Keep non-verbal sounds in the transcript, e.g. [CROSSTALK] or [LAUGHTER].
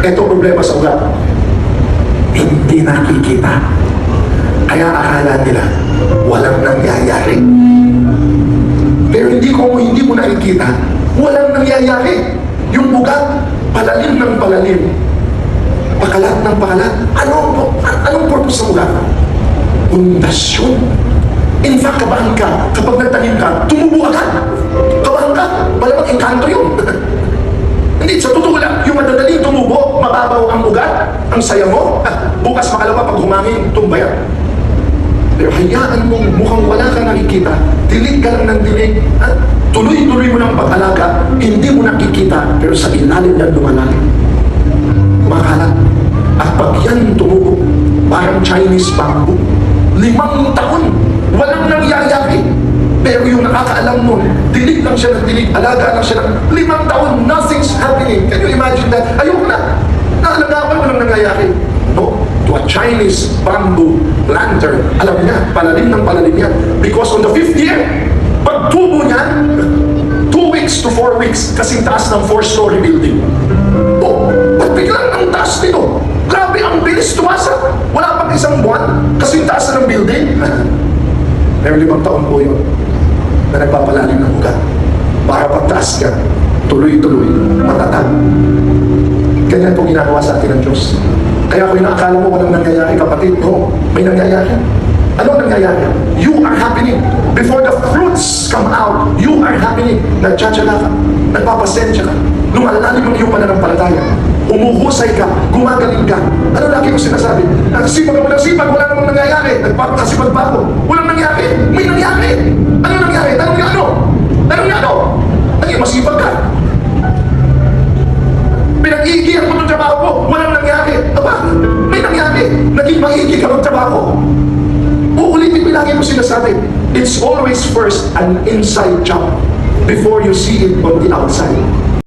Ito problema sa ugat. Hindi nakikita. Kaya akala nila walang nangyayari. Pero hindi ko hindi mo nakikita, walang nangyayari. Yung ugat, palalim ng palalim. Pakalat ng pakalat. Anong, anong purpose ng ugat? Pundasyon. In fact, kabahan ka. Kapag nagtanim ka, tumubo mababaw ang ugat, ang saya mo, ah, bukas makalawa pag humangin, tumbayan. Pero hayaan mong mukhang wala kang nakikita, dilig ka lang ng dilig, at tuloy-tuloy mo ng pag-alaga, hindi mo nakikita, pero sa ilalim yan lumalalim. Kumakalat. At pag yan tumubo, parang Chinese bamboo, limang taon, walang nangyayari. Pero yung nakakaalam nun, dilig lang siya ng dilig, alaga lang siya ng limang taon, nothing's happening. Can you imagine that? Ayoko na. Naalagaan, walang nangyayari. No, to a Chinese bamboo lantern. Alam niya, palalim ng palalim yan. Because on the fifth year, pag tubo niya, two weeks to four weeks, kasing taas ng four-story building. Oh, ba't biglang ang taas nito? Grabe, ang bilis tumasa. Wala pang isang buwan, kasing taas na ng building. [LAUGHS] Pero limang taon po yun na nagpapalalim ng ugat. Para pagtaas ka, tuloy-tuloy, matatag. Ganyan po ginagawa sa atin ng Diyos. Kaya kung inaakala mo walang nangyayari, kapatid, no, may nangyayari. Ano ang nangyayari? You are happening. Before the fruits come out, you are happening. Nagtsatsaga ka, nagpapasensya ka, lumalalim ang iyong pananampalataya. Umuhusay ka, gumagaling ka. Ano lagi ko sinasabi? Nagsipag ako ng sipag, wala namang nangyayari. Nagpapakasipag pa ako. Walang nangyari. May nangyari. Ano nangyari? Tanong niya ano? Tanong niya ano? Naging masipag ka. Pinag-iigihan mo ng trabaho mo, walang nangyari. Aba, may nangyari. Naging maigi ka ng trabaho. Uulitin ko lagi mo sinasabi, it's always first an inside job before you see it on the outside.